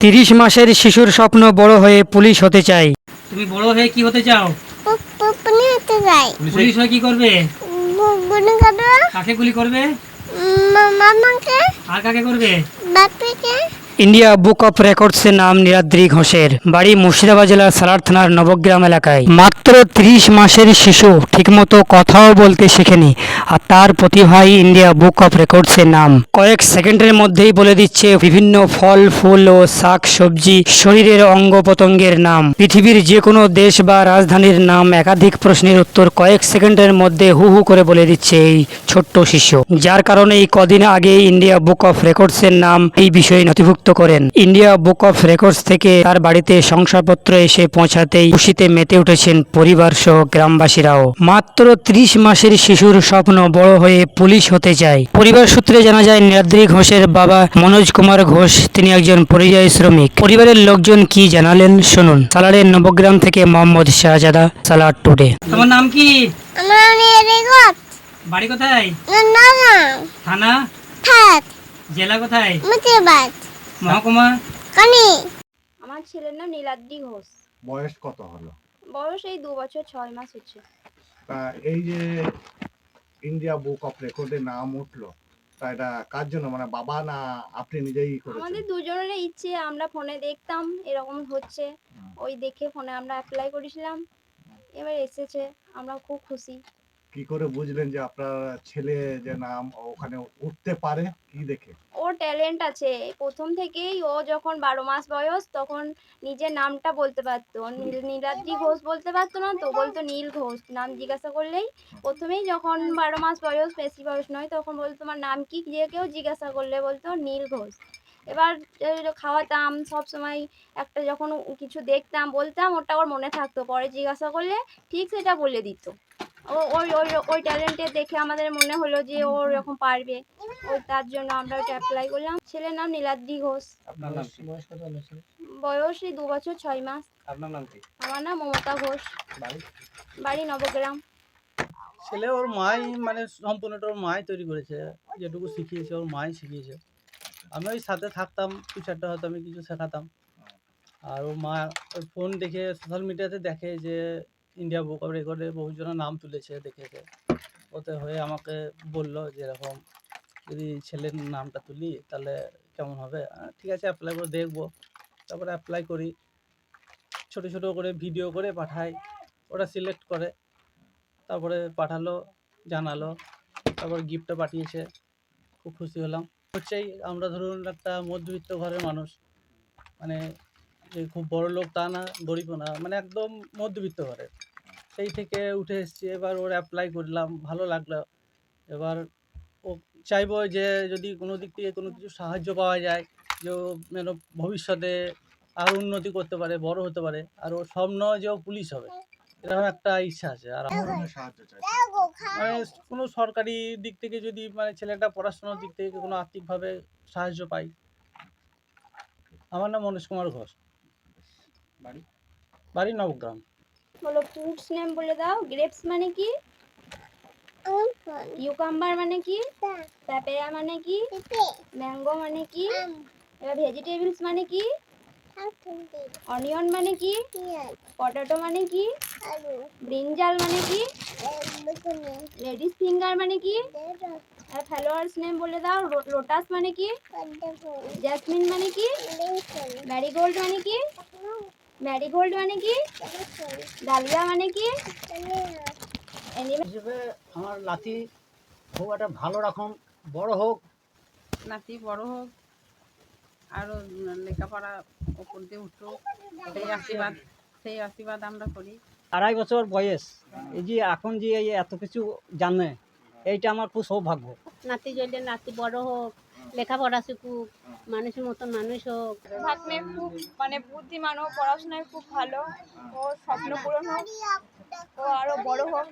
তিরিশ মাসের শিশুর স্বপ্ন বড় হয়ে পুলিশ হতে চাই তুমি বড় হয়ে কি হতে চাও? পুলিশ হতে চাই। পুলিশ হয়ে কি করবে? গুলি করবে কাকে গুলি করবে? মামাকে। আর কাকে করবে? বাপিকে। ইন্ডিয়া বুক অফ রেকর্ডসের নাম নীলাদ্রি ঘোষের। বাড়ি মুর্শিদাবাদ জেলার সালার থানার নবগ্রাম এলাকায়। মাত্র ত্রিশ মাসের শিশু, ঠিকমতো কথাও বলতে শেখেনি। আর তার প্রতিভাই ইন্ডিয়া বুক অফ রেকর্ডসের নাম। কয়েক সেকেন্ডের মধ্যেই বলে দিচ্ছে বিভিন্ন ফল, ফুল ও শাক সবজি শরীরের অঙ্গ প্রত্যঙ্গের নাম। পৃথিবীর যে কোনো দেশ বা রাজধানীর নাম একাধিক প্রশ্নের উত্তর কয়েক সেকেন্ডের মধ্যে হু হু করে বলে দিচ্ছে এই ছোট্ট শিশু। যার কারণে এই কদিন আগে ইন্ডিয়া বুক অফ রেকর্ডসের নাম এই বিষয়ে নথিভুক্ত করেন। ইন্ডিয়া বুক অফ রেকর্ডস থেকে তার বাড়িতে শংসাপত্র এসে পৌঁছাতেই খুশিতে মেতে উঠেছেন পরিবার সহ গ্রামবাসীরাও। মাত্র ত্রিশ মাসের শিশুর স্বপ্ন বড় হয়ে পুলিশ হতে চায়। পরিবার সূত্রে জানা যায় নীলাদ্রি ঘোষের বাবা মনোজ কুমার ঘোষ তিনি একজন পরিযায়ী শ্রমিক। পরিবারের লোকজন কি জানালেন শুনুন। সালারের নবগ্রাম থেকে মোহাম্মদ শাহজাদা সালার টুডে। তোমার নাম কি? বাড়ি কোথায়? থানা? জেলা কোথায়? মহকুমা? কানি। আমার ছেলের নাম নীলাদ্রি ঘোষ। বয়স কত হলো? বয়স এই দু বছর ছয় মাস হচ্ছে। তা এই যে ইন্ডিয়া বুক অফ রেকর্ডে নাম উঠল তা এটা কার জন্য? মানে বাবা না আপনি নিজেই করেছেন? আমাদের দুজনের ইচ্ছে আমরা ফোনে দেখতাম এরকম হচ্ছে। ওই দেখে ফোনে আমরা অ্যাপ্লাই করেছিলাম। এবার এসেছে আমরা খুব খুশি। কি করে বুঝলেন যে আপনার ছেলে যে নাম ওখানে উঠতে পারে? কি দেখে? ওর ট্যালেন্ট আছে। প্রথম থেকেই ও যখন বারো মাস বয়স, তখন নিজের নামটা বলতে পারতো। নীল- নীলাদ্রি ঘোষ বলতে পারতো না তো, বলতো নীল ঘোষ। নাম জিজ্ঞাসা করলেই প্রথমেই যখন বারো মাস বয়স, বেশি বয়স নয়, তখন বলতো, তোমার নাম কি? যে কেউ জিজ্ঞাসা করলে বলতো, নীল ঘোষ। এবার খাওয়াতাম, সব সময় একটা যখন কিছু দেখতাম, বলতাম, ওটা ওর মনে থাকতো। পরে জিজ্ঞাসা করলে ঠিক সেটা বলে দিত। ও ওই ওই ওই ট্যালেন্টে দেখে আমাদের মনে হলো যে ও এরকম পারবে। ওই তার জন্য আমরা ওটা অ্যাপ্লাই করলাম। ছেলের নাম নীলাদ্রি ঘোষ। আপনার নাম কি? বয়স কত হলো বয়স এই দু বছর ছয় মাস। আপনার নাম কি? আমার নাম মমতা ঘোষ। বাড়ি? বাড়ি নবগ্রাম। ছেলে ওর মাই মানে সম্পূর্ণটা ওর মাই তৈরি করেছে। যেটুকু শিখিয়েছে ওর মাই শিখিয়েছে। আমি ওই সাথে থাকতাম কিছু একটা হয়তো আমি কিছু শেখাতাম। আর ওর মা ওই ফোন দেখে সোশ্যাল মিডিয়াতে দেখে যে ইন্ডিয়া বুক অফ রেকর্ডে বহুজনের নাম তুলেছে, দেখেছে। ওতে হয়ে আমাকে বলল যে এরকম, যদি ছেলের নামটা তুলি তাহলে কেমন হবে? ঠিক আছে অ্যাপ্লাই করে দেখব। তারপরে অ্যাপ্লাই করি। ছোট ছোট করে ভিডিও করে পাঠাই ওরা সিলেক্ট করে। তারপরে পাঠালো, জানালো। তারপর গিফটটা পাঠিয়েছে। খুব খুশি হলাম। হচ্ছেই আমরা ধরুন একটা মধ্যবিত্ত ঘরের মানুষ। মানে যে খুব বড় লোক তা না, গরিবও না মানে একদম মধ্যবিত্ত ঘরের। সেই থেকে উঠে এসেছি এবার ওর অ্যাপ্লাই করলাম ভালো লাগল। এবার ও চাইব যে যদি কোনো দিক থেকে কোনো কিছু সাহায্য পাওয়া যায় যে ও যেন ভবিষ্যতে আরও উন্নতি করতে পারে বড় হতে পারে আর ওর স্বপ্ন যে ও পুলিশ হবে এরকম একটা ইচ্ছা আছে। আর সাহায্য চাই মানে কোনো সরকারি দিক থেকে যদি মানে ছেলেটা পড়াশোনার দিক থেকে কোনো আর্থিকভাবে সাহায্য পাই আমার নাম মনোজ কুমার ঘোষ। বাড়ি? বাড়ি নবগ্রাম। বলো ফ্রুটস নেম বলে দাও গ্রেপস মানে কি ইউকাম্বার মানে কি প্যাপেয়া মানে কি ম্যাঙ্গো মানে কি এবার ভেজিটেবলস মানে কি অনিয়ন মানে কি পটেটো মানে কি ব্রিঞ্জাল মানে কি লেডিস ফিঙ্গার মানে কি আর ফ্লাওয়ার্স নেম বলে দাও লোটাস মানে কি জ্যাসমিন মানে কি ম্যারিগোল্ড মানে কি ম্যারিগোল্ড মানে কি? ডালিয়া মানে কি? হিসেবে আমার নাতি খুব একটা ভালো রকম বড় হোক। নাতি বড় হোক আরও লেখাপড়া ওপর দিয়ে উঠুক সেই আশীর্বাদ সেই আশীর্বাদ আমরা করি। আড়াই বছর বয়স এই যে এখন যে এই এত কিছু জানে এইটা আমার খুব সৌভাগ্য। নাতি যদি নাতি বড় হোক লেখাপড়া শিখুক, মানুষের মতন মানুষ হোক। ভাগ্নে খুব মানে বুদ্ধিমান পড়াশোনায় খুব ভালো ও স্বপ্ন পূরণ হোক, ও আরও বড় হোক।